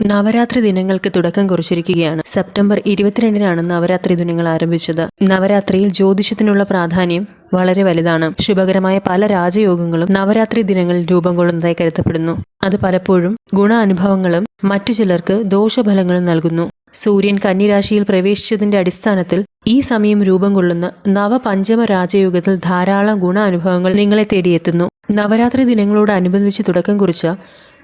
നവരാത്രി ദിനങ്ങൾക്ക് തുടക്കം കുറിച്ചിരിക്കുകയാണ്. സെപ്റ്റംബർ ഇരുപത്തിരണ്ടിനാണ് നവരാത്രി ദിനങ്ങൾ ആരംഭിച്ചത്. നവരാത്രിയിൽ ജ്യോതിഷത്തിനുള്ള പ്രാധാന്യം വളരെ വലുതാണ്. ശുഭകരമായ പല രാജയോഗങ്ങളും നവരാത്രി ദിനങ്ങളിൽ രൂപം കൊള്ളുന്നതായി കരുതപ്പെടുന്നു. അത് പലപ്പോഴും ഗുണ അനുഭവങ്ങളും മറ്റു ചിലർക്ക് ദോഷഫലങ്ങളും നൽകുന്നു. സൂര്യൻ കന്നിരാശിയിൽ പ്രവേശിച്ചതിന്റെ അടിസ്ഥാനത്തിൽ ഈ സമയം രൂപം കൊള്ളുന്ന നവപഞ്ചമ രാജയോഗത്തിൽ ധാരാളം ഗുണ അനുഭവങ്ങൾ നിങ്ങളെ തേടിയെത്തുന്നു. നവരാത്രി ദിനങ്ങളോടനുബന്ധിച്ച് തുടക്കം കുറിച്ച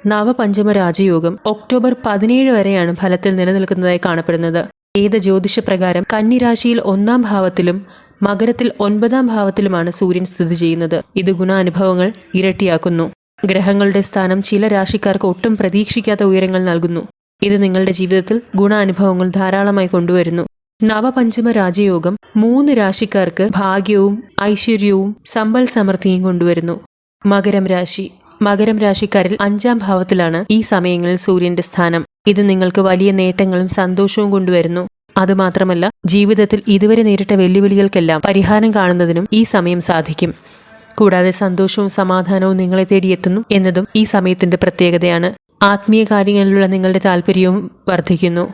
നവപഞ്ചമ രാജയോഗം ഒക്ടോബർ പതിനേഴ് വരെയാണ് ഫലത്തിൽ നിലനിൽക്കുന്നതായി കാണപ്പെടുന്നത്. ഏത് ജ്യോതിഷപ്രകാരം കന്നിരാശിയിൽ ഒന്നാം ഭാവത്തിലും മകരത്തിൽ ഒൻപതാം ഭാവത്തിലുമാണ് സൂര്യൻ സ്ഥിതി ചെയ്യുന്നത്. ഇത് ഗുണാനുഭവങ്ങൾ ഇരട്ടിയാക്കുന്നു. ഗ്രഹങ്ങളുടെ സ്ഥാനം ചില രാശിക്കാർക്ക് ഒട്ടും പ്രതീക്ഷിക്കാത്ത ഉയരങ്ങൾ നൽകുന്നു. ഇത് നിങ്ങളുടെ ജീവിതത്തിൽ ഗുണാനുഭവങ്ങൾ ധാരാളമായി കൊണ്ടുവരുന്നു. നവപഞ്ചമ രാജയോഗം മൂന്ന് രാശിക്കാർക്ക് ഭാഗ്യവും ഐശ്വര്യവും സമ്പൽ സമൃദ്ധിയും കൊണ്ടുവരുന്നു. മകരം രാശി മകരം രാശിക്കാരിൽ അഞ്ചാം ഭാവത്തിലാണ് ഈ സമയങ്ങളിൽ സൂര്യന്റെ സ്ഥാനം. ഇത് നിങ്ങൾക്ക് വലിയ നേട്ടങ്ങളും സന്തോഷവും കൊണ്ടുവരുന്നു. അതുമാത്രമല്ല ജീവിതത്തിൽ ഇതുവരെ നേരിട്ട വെല്ലുവിളികൾക്കെല്ലാം പരിഹാരം കാണുന്നതിനും ഈ സമയം സാധിക്കും. കൂടാതെ സന്തോഷവും സമാധാനവും നിങ്ങളെ തേടിയെത്തുന്നു എന്നതും ഈ സമയത്തിന്റെ പ്രത്യേകതയാണ്. ആത്മീയ കാര്യങ്ങളിലുള്ള നിങ്ങളുടെ താല്പര്യവും വർദ്ധിക്കുന്നു.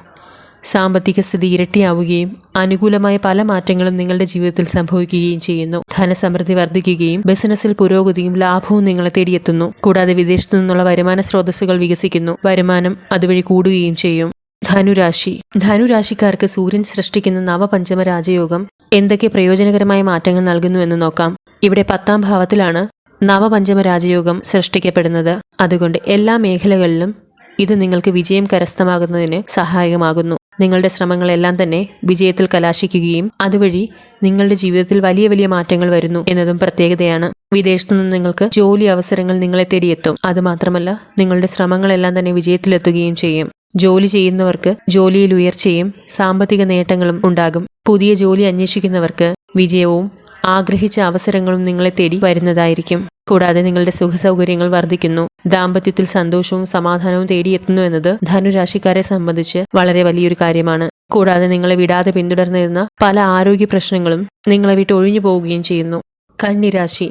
സാമ്പത്തിക സ്ഥിതി ഇരട്ടിയാവുകയും അനുകൂലമായ പല മാറ്റങ്ങളും നിങ്ങളുടെ ജീവിതത്തിൽ സംഭവിക്കുകയും ചെയ്യുന്നു. ധനസമൃദ്ധി വർദ്ധിക്കുകയും ബിസിനസ്സിൽ പുരോഗതിയും ലാഭവും നിങ്ങളെ തേടിയെത്തുന്നു. കൂടാതെ വിദേശത്തു നിന്നുള്ള വരുമാന സ്രോതസ്സുകൾ വികസിക്കുന്നു. വരുമാനം അതുവഴി കൂടുകയും ചെയ്യും. ധനുരാശി. ധനുരാശിക്കാർക്ക് സൂര്യൻ സൃഷ്ടിക്കുന്ന നവപഞ്ചമ രാജയോഗം എന്തൊക്കെ പ്രയോജനകരമായ മാറ്റങ്ങൾ നൽകുന്നു എന്ന് നോക്കാം. ഇവിടെ പത്താം ഭാവത്തിലാണ് നവപഞ്ചമ രാജയോഗം സൃഷ്ടിക്കപ്പെടുന്നത്. അതുകൊണ്ട് എല്ലാ മേഖലകളിലും ഇത് നിങ്ങൾക്ക് വിജയം കരസ്ഥമാകുന്നതിന് സഹായകമാകുന്നു. നിങ്ങളുടെ ശ്രമങ്ങളെല്ലാം തന്നെ വിജയത്തിൽ കലാശിക്കുകയും അതുവഴി നിങ്ങളുടെ ജീവിതത്തിൽ വലിയ വലിയ മാറ്റങ്ങൾ വരുന്നു എന്നതും പ്രത്യേകതയാണ്. വിദേശത്തു നിന്ന് നിങ്ങൾക്ക് ജോലി അവസരങ്ങൾ നിങ്ങളെ തേടിയെത്തും. അതുമാത്രമല്ല നിങ്ങളുടെ ശ്രമങ്ങളെല്ലാം തന്നെ വിജയത്തിലെത്തുകയും ചെയ്യും. ജോലി ചെയ്യുന്നവർക്ക് ജോലിയിൽ ഉയർച്ചയും സാമ്പത്തിക നേട്ടങ്ങളും ഉണ്ടാകും. പുതിയ ജോലി അന്വേഷിക്കുന്നവർക്ക് വിജയവും ആഗ്രഹിച്ച അവസരങ്ങളും നിങ്ങളെ തേടി വരുന്നതായിരിക്കും. കൂടാതെ നിങ്ങളുടെ സുഖസൗകര്യങ്ങൾ വർദ്ധിക്കുന്നു. ദാമ്പത്യത്തിൽ സന്തോഷവും സമാധാനവും തേടിയെത്തുന്നു എന്നത് ധനുരാശിക്കാരെ സംബന്ധിച്ച് വളരെ വലിയൊരു കാര്യമാണ്. കൂടാതെ നിങ്ങളെ വിടാതെ പിന്തുടർന്നിരുന്ന പല ആരോഗ്യ പ്രശ്നങ്ങളും നിങ്ങളെ വിട്ട് ഒഴിഞ്ഞു പോവുകയും ചെയ്യുന്നു. കന്നിരാശി.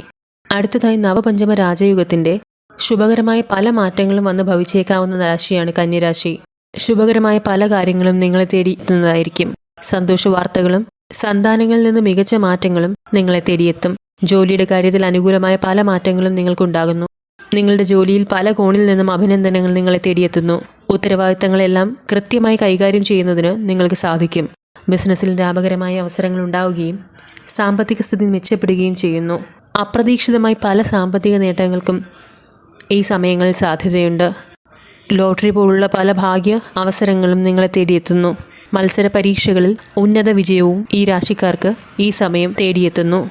അടുത്തതായി നവപഞ്ചമ രാജയുഗത്തിന്റെ ശുഭകരമായ പല മാറ്റങ്ങളും വന്ന് ഭവിച്ചേക്കാവുന്ന രാശിയാണ് കന്നിരാശി. ശുഭകരമായ പല കാര്യങ്ങളും നിങ്ങളെ തേടിയെത്തുന്നതായിരിക്കും സന്തോഷ വാർത്തകളും സന്താനങ്ങളിൽ നിന്ന് മികച്ച മാറ്റങ്ങളും നിങ്ങളെ തേടിയെത്തും. ജോലിയുടെ കാര്യത്തിൽ അനുകൂലമായ പല മാറ്റങ്ങളും നിങ്ങൾക്കുണ്ടാകുന്നു. നിങ്ങളുടെ ജോലിയിൽ പല കോണിൽ നിന്നും അഭിനന്ദനങ്ങൾ നിങ്ങളെ തേടിയെത്തുന്നു. ഉത്തരവാദിത്തങ്ങളെല്ലാം കൃത്യമായി കൈകാര്യം ചെയ്യുന്നതിന് നിങ്ങൾക്ക് സാധിക്കും. ബിസിനസ്സിൽ ലാഭകരമായ അവസരങ്ങൾ ഉണ്ടാവുകയും സാമ്പത്തിക സ്ഥിതി മെച്ചപ്പെടുകയും ചെയ്യുന്നു. അപ്രതീക്ഷിതമായി പല സാമ്പത്തിക നേട്ടങ്ങൾക്കും ഈ സമയങ്ങളിൽ സാധ്യതയുണ്ട്. ലോട്ടറി പോലുള്ള പല ഭാഗ്യ അവസരങ്ങളും നിങ്ങളെ തേടിയെത്തുന്നു. മത്സര പരീക്ഷകളിൽ ഉന്നത വിജയവും ഈ രാശിക്കാർക്ക് ഈ സമയം തേടിയെത്തുന്നു.